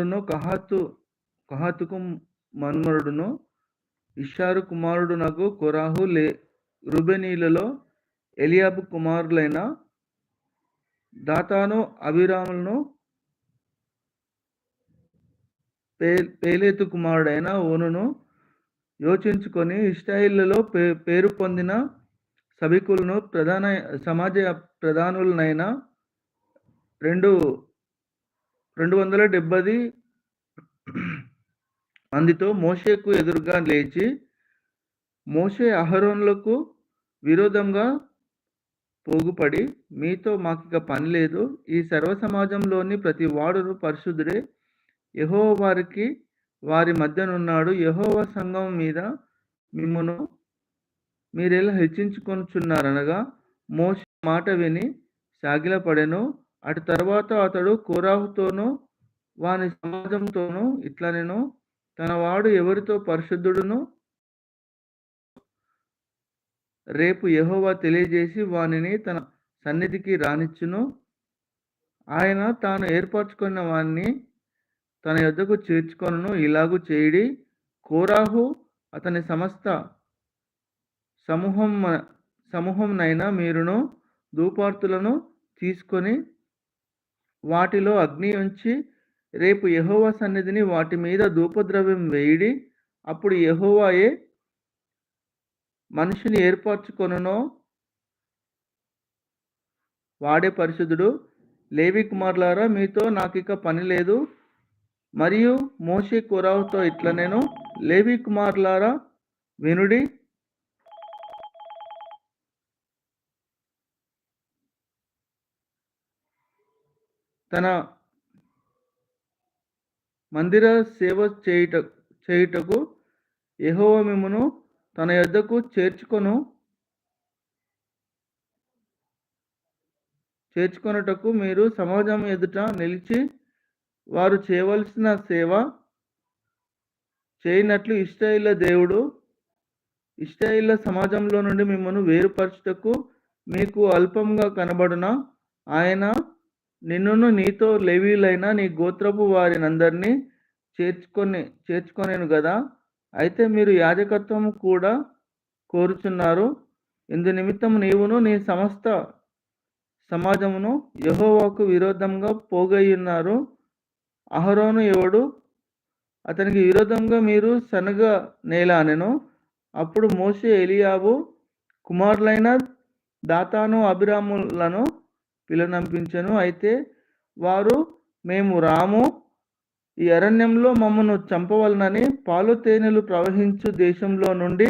కుమారుడును కహాతు కహాతుకు మనుమరుడును ఇషారు కుమారుడునకు కొరాహు లే రుబెనీలలో ఎలియాబు కుమారులైన దాతాను అభిరాములను పే పేలేతు కుమారుడైన ఓనును యోచించుకొని ఇస్రాయిల్లో పే పేరు పొందిన సభికులను ప్రధాన సమాజ ప్రధానులనైన రెండు రెండు వందల డెబ్బది మందితో మోషేకు ఎదురుగా లేచి మోషే అహరోన్లకు విరోధంగా పోగుపడి మీతో మాకిక పని లేదు. ఈ సర్వ సమాజంలోని ప్రతి వాడును పరిశుద్ధుడే. యహో వారికి వారి మధ్యనున్నాడు. యహోవ సంఘం మీద మిమ్మను మీరెలా హెచ్చించుకొనుచున్నారనగా మోస మాట విని సాగిలపడెను. అటు తర్వాత అతడు కోరాహుతోనూ వాని సమాజంతోనూ ఇట్లా నేను తన వాడు ఎవరితో పరిశుద్ధుడును రేపు యహోవా తెలియజేసి వానిని తన సన్నిధికి రానిచ్చును. ఆయన తాను ఏర్పరచుకున్న వాణ్ణి తన యొద్దకు చేర్చుకొనును. ఇలాగు చేయడి కోరాహు అతని సమస్త సమూహం సమూహంనైనా మీరును ధూపార్తులను తీసుకొని వాటిలో అగ్ని ఉంచి రేపు యహోవా సన్నిధిని వాటి మీద ధూపద్రవ్యం వేయడి అప్పుడు యహోవాయే మనిషిని ఏర్పరచుకొనునో. వాడే పరిశుద్ధుడు లేవి కుమారులారా మీతో నాకు ఇక పని లేదు. మరియు మోషే కురావుతో ఇట్లా నేను లేవి కుమారులారా వినుడి తన మందిర సేవ చేయుట చేయుటకు యెహోవా మిమ్మను తన యొద్దకు చేర్చుకొను చేర్చుకొనుటకు మీరు సమాజం ఎదుట నిలిచి వారు చేయవలసిన సేవ చేయనట్లు ఇష్టాయిల దేవుడు ఇష్టాయిల సమాజంలో నుండి మిమ్మల్ని వేరుపరచుటకు మీకు అల్పంగా కనబడున ఆయన నిన్నును నీతో లేవీలైన నీ గోత్రపు వారినందరినీ చేర్చుకొని చేర్చుకొనేను కదా అయితే మీరు యాజకత్వం కూడా కోరుచున్నారు. ఇందు నిమిత్తం నీవును నీ సమస్త సమాజమును యహోవాకు విరోధంగా పోగయ్యున్నారు. అహరోను ఎవడు? అతనికి విరోధంగా మీరు శనగ నేల అనెను అప్పుడు మోసే ఎలియాబు కుమారులైన దాతాను అభిరాములను పిలనంపించెను. అయితే వారు మేము రాము. ఈ అరణ్యంలో మమ్మను చంపవలనని పాలు తేనెలు ప్రవహించు దేశంలో నుండి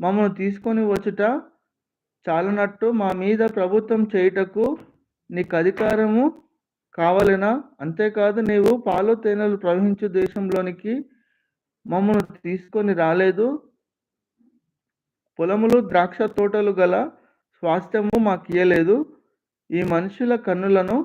మమ్మను తీసుకొని వచ్చుట చాలనట్టు మా మీద ప్రభుత్వం చేయుటకు నీకు అధికారము కావాలనా? అంతేకాదు నీవు పాలు తేనెలు ప్రవహించు దేశంలోనికి మమ్మను తీసుకొని రాలేదు. పొలములు ద్రాక్ష తోటలు గల స్వాస్థ్యము మాకు ఇయ్యలేదు ఈ మనుషుల కన్నులను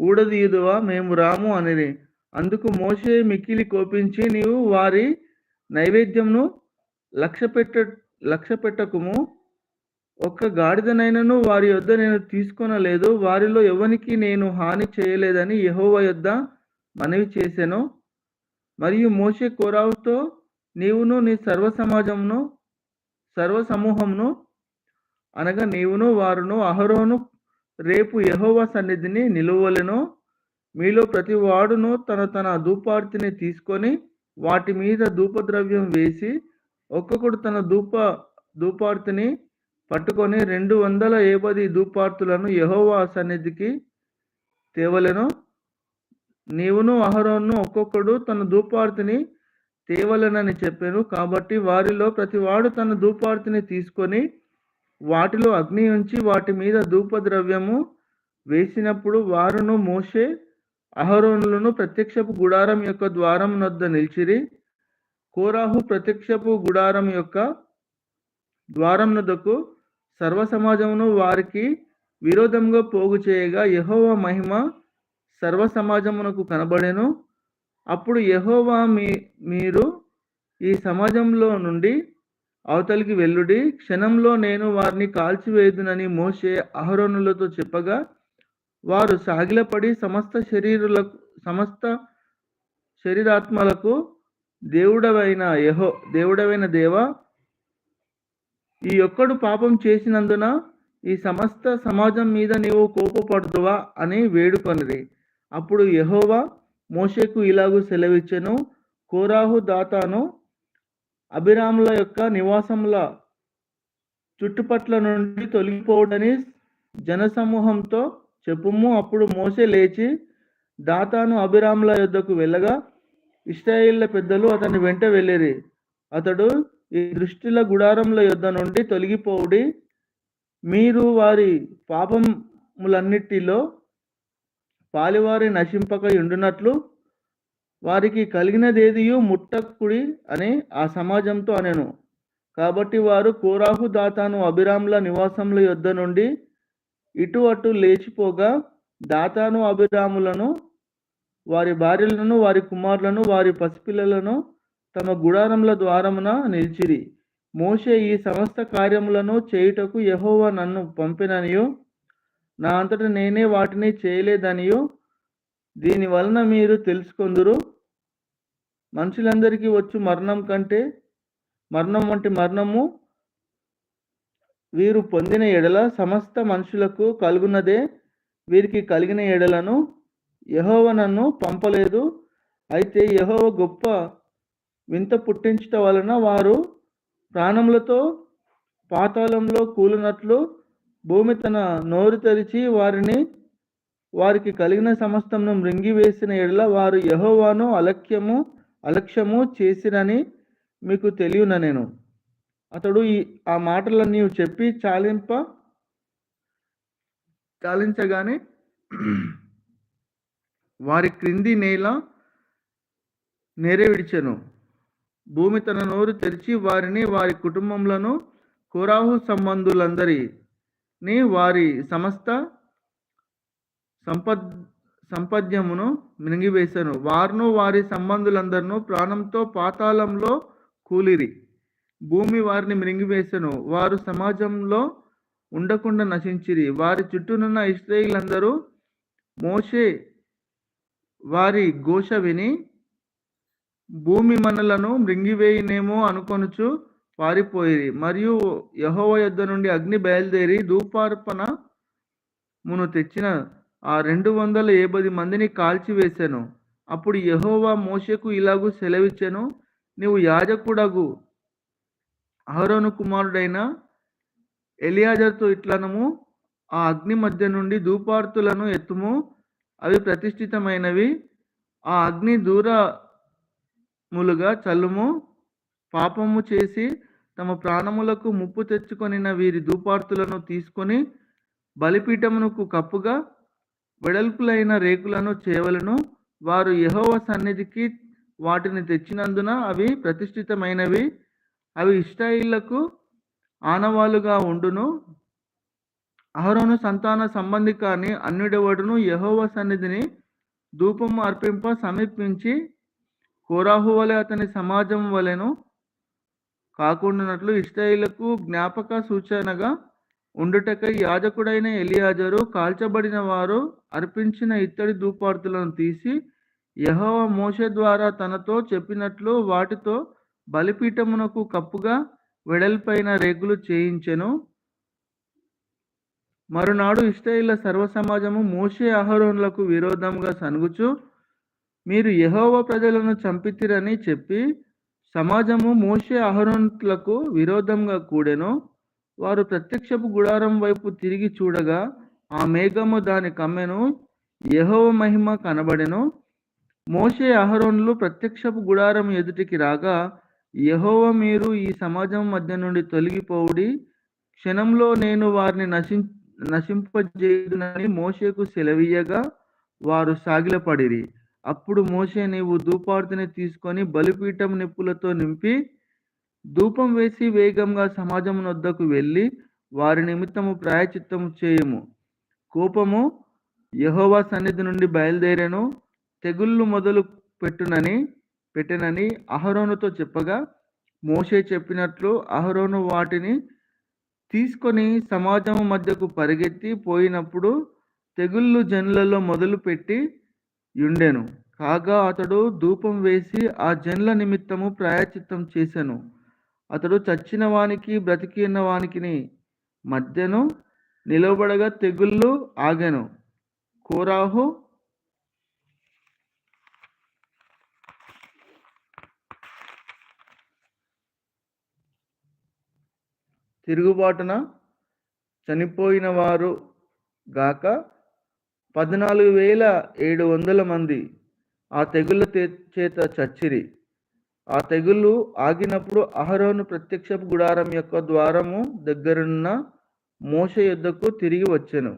ఊడదీయుదువా? మేము రాము అనేది అందుకు మోషే మిక్కిలి కోపించి నీవు వారి నైవేద్యంను లక్ష్య పెట్ట లక్ష్య పెట్టకుము ఒక్క గాడిదనైనను వారి యొద్ద నేను తీసుకొనలేదు. వారిలో ఎవరికి నేను హాని చేయలేదని యహోవ యొద్ద మనవి చేశాను మరియు మోషే కోరావుతో నీవును నీ సర్వ సమాజమును సర్వ సమూహమును అనగా నీవును వారును అహరోను రేపు యహోవ సన్నిధిని నిలువలను. మీలో ప్రతి వాడును తన తన ధూపార్తిని తీసుకొని వాటి మీద ధూపద్రవ్యం వేసి ఒక్కొక్కడు తన ధూప ధూపార్తిని పట్టుకొని రెండు వందల ఏపది ధూపార్తులను యహోవా సన్నిధికి తేవలెను. నీవును అహరోను ఒక్కొక్కడు తన ధూపార్తిని తేవలనని చెప్పాను. కాబట్టి వారిలో ప్రతివాడు తన ధూపార్తిని తీసుకొని వాటిలో అగ్ని ఉంచి వాటి మీద ధూపద్రవ్యము వేసినప్పుడు వారును మోషే అహరోనులను ప్రత్యక్షపు గుడారం యొక్క ద్వారం నొద్ద నిలిచిరి. కోరాహు ప్రత్యక్షపు గుడారం యొక్క ద్వారం నొద్దకు సర్వ సమాజమును వారికి విరోధంగా పోగు చేయగా యహోవ మహిమ సర్వ సమాజమునకు కనబడెను. అప్పుడు యహోవా మీ మీరు ఈ సమాజంలో నుండి అవతలికి వెళ్ళుడి. క్షణంలో నేను వారిని కాల్చివేయుదునని మోషే అహరోనులతో చెప్పగా వారు సాగిలపడి సమస్త శరీరులకు సమస్త శరీరాత్మలకు దేవుడవైన యహో దేవుడవైన దేవ ఈ ఒక్కడు పాపం చేసినందున ఈ సమస్త సమాజం మీద నీవు కోపపడుతువా అని వేడుకొనిరి. అప్పుడు యహోవా మోషేకు ఇలాగూ సెలవిచ్చెను. కోరాహు దాతాను అభిరాముల యొక్క నివాసముల చుట్టుపట్ల నుండి తొలగిపోవడని జనసమూహంతో చెప్పుము. అప్పుడు మోసే లేచి దాతాను అభిరాముల యొద్దకు వెళ్ళగా ఇస్రాయిళ్ళ పెద్దలు అతని వెంట వెళ్ళిరి. అతడు ఈ దృష్టిల గుడారముల యొద్ద నుండి తొలగిపోవుడి. మీరు వారి పాపములన్నిటిలో పాలివారి నశింపక ఉండునట్లు వారికి కలిగినదేదియు ముట్టకుడి అని ఆ సమాజంతో అనెను. కాబట్టి వారు కోరాహు దాతాను అభిరాముల నివాసముల యొద్ద నుండి ఇటు అటు లేచిపోగా దాతాను అభిరాములను వారి భార్యలను వారి కుమారులను వారి పసిపిల్లలను తమ గుడారముల ద్వారమున నిలిచిరి. మోషే ఈ సమస్త కార్యములను చేయుటకు యహోవా నన్ను పంపిననియు. నా అంతట నేనే వాటిని చేయలేదనియు. దీని వలన మీరు తెలుసుకొందురు. మనుషులందరికీ వచ్చు మరణం కంటే మరణం వంటి మరణము వీరు పొందిన ఎడల సమస్త మనుషులకు కలుగున్నదే వీరికి కలిగిన ఎడలను యహోవ నన్ను పంపలేదు. అయితే యహోవ గొప్ప వింత పుట్టించటం వలన వారు ప్రాణములతో పాతాళంలో కూలినట్లు భూమి తన నోరు తెరిచి వారిని వారికి కలిగిన సమస్తంను మృంగివేసిన ఎడల వారు యహోవాను అలక్ష్యము అలక్ష్యము చేసిరని మీకు తెలియన నేను? అతడు ఈ ఆ మాటలన్నీ చెప్పి చాలింప చాలించగానే వారి క్రింది నేల నేరే విడిచెను భూమి తన నోరు తెరిచి వారిని వారి కుటుంబములను కోరాహు ని వారి సమస్త సంపద్ సంపద్యమును మింగివేశాను వారును వారి సంబంధులందరూ ప్రాణంతో పాతాళంలో కూలిరి. భూమి వారిని మింగివేశాను వారు సమాజంలో ఉండకుండా నశించిరి. వారి చుట్టూనున్న ఇస్రాయిలందరూ మోషే వారి ఘోష విని భూమి మనలను మృంగివేయనేమో అనుకొనుచు పారిపోయి మరియు యహోవ యుద్ధ నుండి అగ్ని బయలుదేరి ధూపార్పణ మును తెచ్చిన ఆ రెండు వందల ఏబది మందిని కాల్చివేశాను అప్పుడు యహోవా మోషకు ఇలాగూ సెలవిచ్చాను నీవు యాజకుడగు. అహరోను కుమారుడైన ఎలియాజర్తో ఇట్లనము. ఆ అగ్ని మధ్య నుండి ధూపార్తులను ఎత్తుము. అవి ప్రతిష్ఠితమైనవి. ఆ అగ్ని దూరములుగా చల్లుము. పాపము చేసి తమ ప్రాణములకు ముప్పు తెచ్చుకొనిన వీరి దూపార్తులను తీసుకొని బలిపీఠమునకు కప్పుగా వెడల్పులైన రేకులను చేవలను వారు యహోవ సన్నిధికి వాటిని తెచ్చినందున అవి ప్రతిష్ఠితమైనవి. అవి ఇష్టాయిళ్ళకు ఆనవాలుగా ఉండును. అహరోను సంతాన సంబంధి కాని అన్యుడెవడును? యహోవ సన్నిధిని ధూపము అర్పింప సమీపించి కోరాహు వలె అతని సమాజం వలెను కాకుండానట్లు ఇష్టాయిలకు జ్ఞాపక సూచనగా ఉండుటకై యాజకుడైన ఎలియాజరు కాల్చబడిన వారు అర్పించిన ఇత్తడి ధూపార్తులను తీసి యహోవ మోషే ద్వారా తనతో చెప్పినట్లు వాటితో బలిపీఠమునకు కప్పుగా వెడల్పైన రేగులు చేయించెను. మరునాడు ఇష్టైల సర్వ సమాజము మోషే అహరోనులకు విరోధంగా సనుగుచు మీరు యహోవ ప్రజలను చంపితిరని చెప్పి సమాజము మోషే అహరోన్లకు విరోధంగా కూడెను వారు ప్రత్యక్షపు గుడారం వైపు తిరిగి చూడగా ఆ మేఘము దాని కమ్మెను యహోవ మహిమ కనబడెను. మోషే అహరోన్లు ప్రత్యక్షపు గుడారం ఎదుటికి రాగా యహోవ మీరు ఈ సమాజం మధ్య నుండి తొలగిపోవుడి. క్షణంలో నేను వారిని నశిం నశింపజేయుదునని మోషేకు సెలవీయగా వారు సాగిలపడిరి. అప్పుడు మోషే నీవు ధూపార్తిని తీసుకొని బలిపీఠం నిప్పులతో నింపి ధూపం వేసి వేగంగా సమాజం వద్దకు వెళ్ళి వారి నిమిత్తము ప్రాయచిత్తము చేయము. కోపము యహోవా సన్నిధి నుండి బయలుదేరాను. తెగుళ్ళు మొదలు పెట్టునని పెట్టనని అహరోనుతో చెప్పగా మోషే చెప్పినట్లు అహరోను వాటిని తీసుకొని సమాజం మధ్యకు పరిగెత్తి పోయినప్పుడు తెగుళ్ళు జనులలో మొదలుపెట్టి యుండెను. కాగా అతడు ధూపం వేసి ఆ జన్ల నిమిత్తము ప్రాయచిత్తం చేశాను అతడు చచ్చిన వానికి బ్రతికిన వానికి మధ్యను నిలవబడగా తెగుళ్ళు ఆగాను. కోరాహు తిరుగుబాటున చనిపోయిన వారు గాక పద్నాలుగు వేల ఏడు వందల మంది ఆ తెగుళ్ళ చేత చచ్చిరి. ఆ తెగుళ్ళు ఆగినప్పుడు అహరోను ప్రత్యక్షపు గుడారం యొక్క ద్వారము దగ్గరున్న మోష యుద్ధకు తిరిగి వచ్చెను.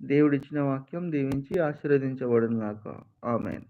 దేవుడిచ్చిన వాక్యం దీవించి ఆశీర్వదించబడును గాక ఆమెన్.